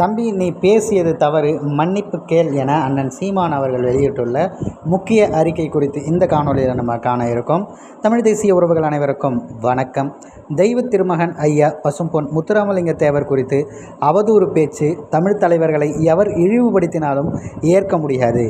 தம்பி நீ பேசியது தவறு. மன்னிப்பு கேள் என அண்ணன் சீமான் அவர்கள் வெளியிட்டுள்ள முக்கிய அறிக்கை குறித்து இந்த காணொலியில் நம்ம காண இருக்கோம். தமிழ் தேசிய உறவுகள் அனைவருக்கும் வணக்கம். தெய்வ திருமகன் ஐயா பசும்பொன் முத்துராமலிங்க தேவர் குறித்து அவதூறு பேச்சு தமிழ் தலைவர்களை எவர் இழிவுபடுத்தினாலும் ஏற்க முடியாது.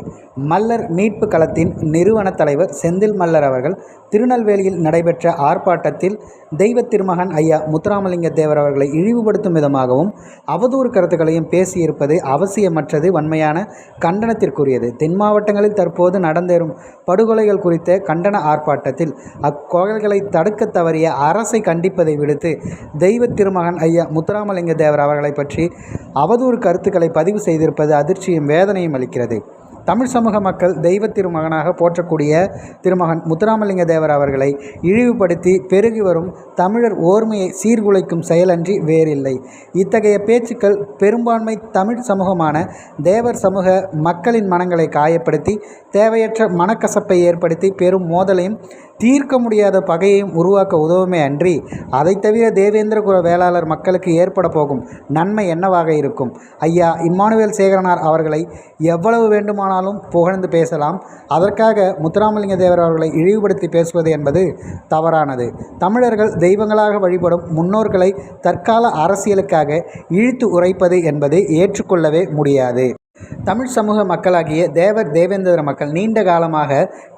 மல்லர் மீட்பு களத்தின் நிறுவன தலைவர் செந்தில் மல்லர் அவர்கள் திருநெல்வேலியில் நடைபெற்ற ஆர்ப்பாட்டத்தில் தெய்வ திருமகன் ஐயா முத்துராமலிங்க தேவர் அவர்களை இழிவுபடுத்தும் விதமாகவும் அவதூறு கருத்துக்களையும் பேசியிருப்பது அவசியமற்றது வன்மையான கண்டனத்திற்குரியது. தென் மாவட்டங்களில் தற்போது நடந்தேறும் படுகொலைகள் குறித்த கண்டன ஆர்ப்பாட்டத்தில் அக்கொலைகளை தடுக்க தவறிய அரசை கண்டிப்பதை விடுத்து தெய்வ திருமகன் ஐயா முத்துராமலிங்க தேவர் அவர்களை பற்றி அவதூறு கருத்துக்களை பதிவு செய்திருப்பது அதிர்ச்சியும் வேதனையும் அளிக்கிறது. தமிழ் சமூக மக்கள் தெய்வ திருமகனாக போற்றக்கூடிய திருமகன் முத்துராமலிங்க தேவர் அவர்களை இழிவுபடுத்தி பெருகி வரும் தமிழர் ஓர்மையை சீர்குலைக்கும் செயலன்றி வேறில்லை. இத்தகைய பேச்சுக்கள் பெரும்பான்மை தமிழ் சமூகமான தேவர் சமூக மக்களின் மனங்களை காயப்படுத்தி தேவையற்ற மனக்கசப்பை ஏற்படுத்தி பெரும் மோதலையும் தீர்க்க முடியாத பகையையும் உருவாக்க உதவுமே அன்றி அதை தவிர தேவேந்திர குல வேளாளர் மக்களுக்கு ஏற்பட போகும் நன்மை என்னவாக இருக்கும்? ஐயா இம்மானுவேல் சேகரனார் அவர்களை எவ்வளவு சொன்னாலும் புகழ்ந்து பேசலாம். அதற்காக முத்துராமலிங்க தேவர் அவர்களை இழிவுபடுத்தி பேசுவது என்பது தவறானது. தமிழர்கள் தெய்வங்களாக வழிபடும் முன்னோர்களை தற்கால அரசியலுக்காக இழுத்து உரைப்பது என்பது ஏற்றுக்கொள்ளவே முடியாது. தமிழ் சமூக மக்களாகிய தேவர் தேவேந்திர மக்கள் நீண்ட காலமாக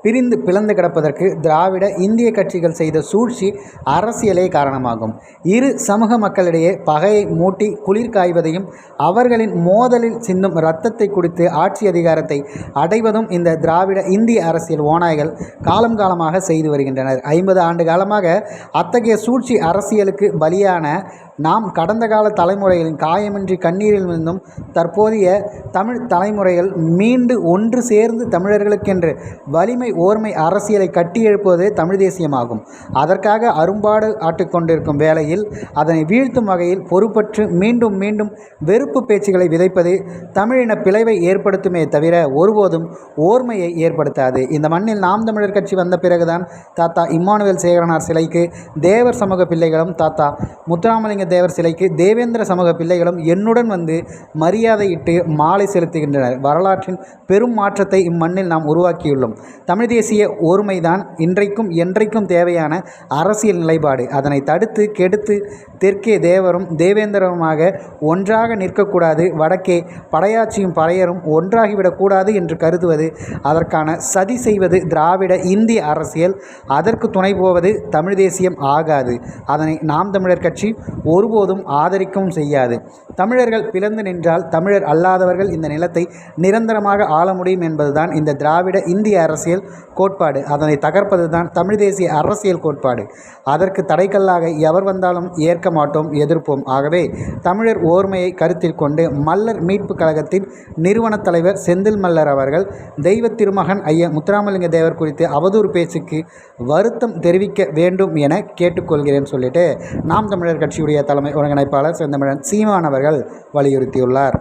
பிரிந்து பிளந்து கிடப்பதற்கு திராவிட இந்திய கட்சிகள் செய்த சூழ்ச்சி அரசியலே காரணமாகும். இரு சமூக மக்களிடையே பகையை மூட்டி குளிர் காய்வதையும் அவர்களின் மோதலில் சிந்தும் இரத்தத்தை குடித்து ஆட்சி அதிகாரத்தை அடைவதும் இந்த திராவிட இந்திய அரசியல் ஓநாய்கள் காலம் காலமாக செய்து வருகின்றனர். ஐம்பது ஆண்டு காலமாக அத்தகைய சூழ்ச்சி அரசியலுக்கு பலியான நாம் கடந்த கால தலைமுறைகளின் காயமின்றி கண்ணீரில் இருந்தும் தற்போதைய தமிழ் தலைமுறைகள் மீண்டு ஒன்று சேர்ந்து தமிழர்களுக்கென்று வலிமை ஓர்மை அரசியலை கட்டியெழுப்புவதே தமிழ் தேசியமாகும். அதற்காக அரும்பாடு ஆட்டிக்கொண்டிருக்கும் வேளையில் அதனை வீழ்த்தும் வகையில் பொறுப்பற்று மீண்டும் மீண்டும் வெறுப்பு பேச்சுகளை விதைப்பது தமிழின பிளவை ஏற்படுத்துமே தவிர ஒருபோதும் ஓர்மையை ஏற்படுத்தாது. இந்த மண்ணில் நாம் தமிழர் கட்சி வந்த பிறகுதான் தாத்தா இம்மானுவேல் சேகரனார் சிலைக்கு தேவர் சமூக பிள்ளைகளும் தாத்தா முத்துராமலிங்க தேவர் சிலைக்கு தேவேந்திர சமூக பிள்ளைகளும் என்னுடன் வந்து மரியாதையிட்டு மாலை செலுத்துகின்றனர். வரலாற்றின் பெரும் மாற்றத்தை இம்மண்ணில் நாம் உருவாக்கியுள்ளோம். தமிழ் தேசிய ஒருமைதான் இன்றைக்கும் என்றைக்கும் தேவையான அரசியல் நிலைப்பாடு. அதனை தடுத்து கெடுத்து தெற்கே தேவரும் தேவேந்திரருமாக ஒன்றாக நிற்கக்கூடாது. வடக்கே படையாட்சியும் பறையரும் ஒன்றாகிவிடக்கூடாது என்று கருதுவது அதற்கான சதி செய்வது திராவிட இந்திய அரசியல். அதற்கு துணை போவது தமிழ் தேசியம் ஆகாது. அதனை நாம் தமிழர் கட்சி ஒருபோதும் ஆதரிக்கவும் செய்யாது. தமிழர்கள் பிளந்து நின்றால் தமிழர் அல்லாதவர்கள் இந்த நிலத்தை நிரந்தரமாக ஆள முடியும் என்பதுதான் இந்த திராவிட இந்திய அரசியல் கோட்பாடு. அதனை தகர்ப்பது தான் தமிழ் தேசிய அரசியல் கோட்பாடு. அதற்கு தடைக்கல்லாக எவர் வந்தாலும் ஏற்க மாட்டோம் எதிர்ப்போம். ஆகவே தமிழர் ஓர்மையை கருத்தில் கொண்டு மல்லர் மீட்பு கழகத்தின் நிறுவன தலைவர் செந்தில் மல்லர் அவர்கள் தெய்வ திருமகன் ஐயா முத்துராமலிங்க தேவர் குறித்து அவதூறு பேச்சுக்கு வருத்தம் தெரிவிக்க வேண்டும் என கேட்டுக்கொள்கிறேன் சொல்லிட்டு நாம் தமிழர் கட்சியுடைய தலைமை ஒருங்கிணைப்பாளர் செந்தமிழன் சீமான் அவர்கள் வலியுறுத்தியுள்ளார்.